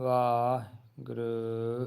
Waheguru.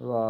Wow.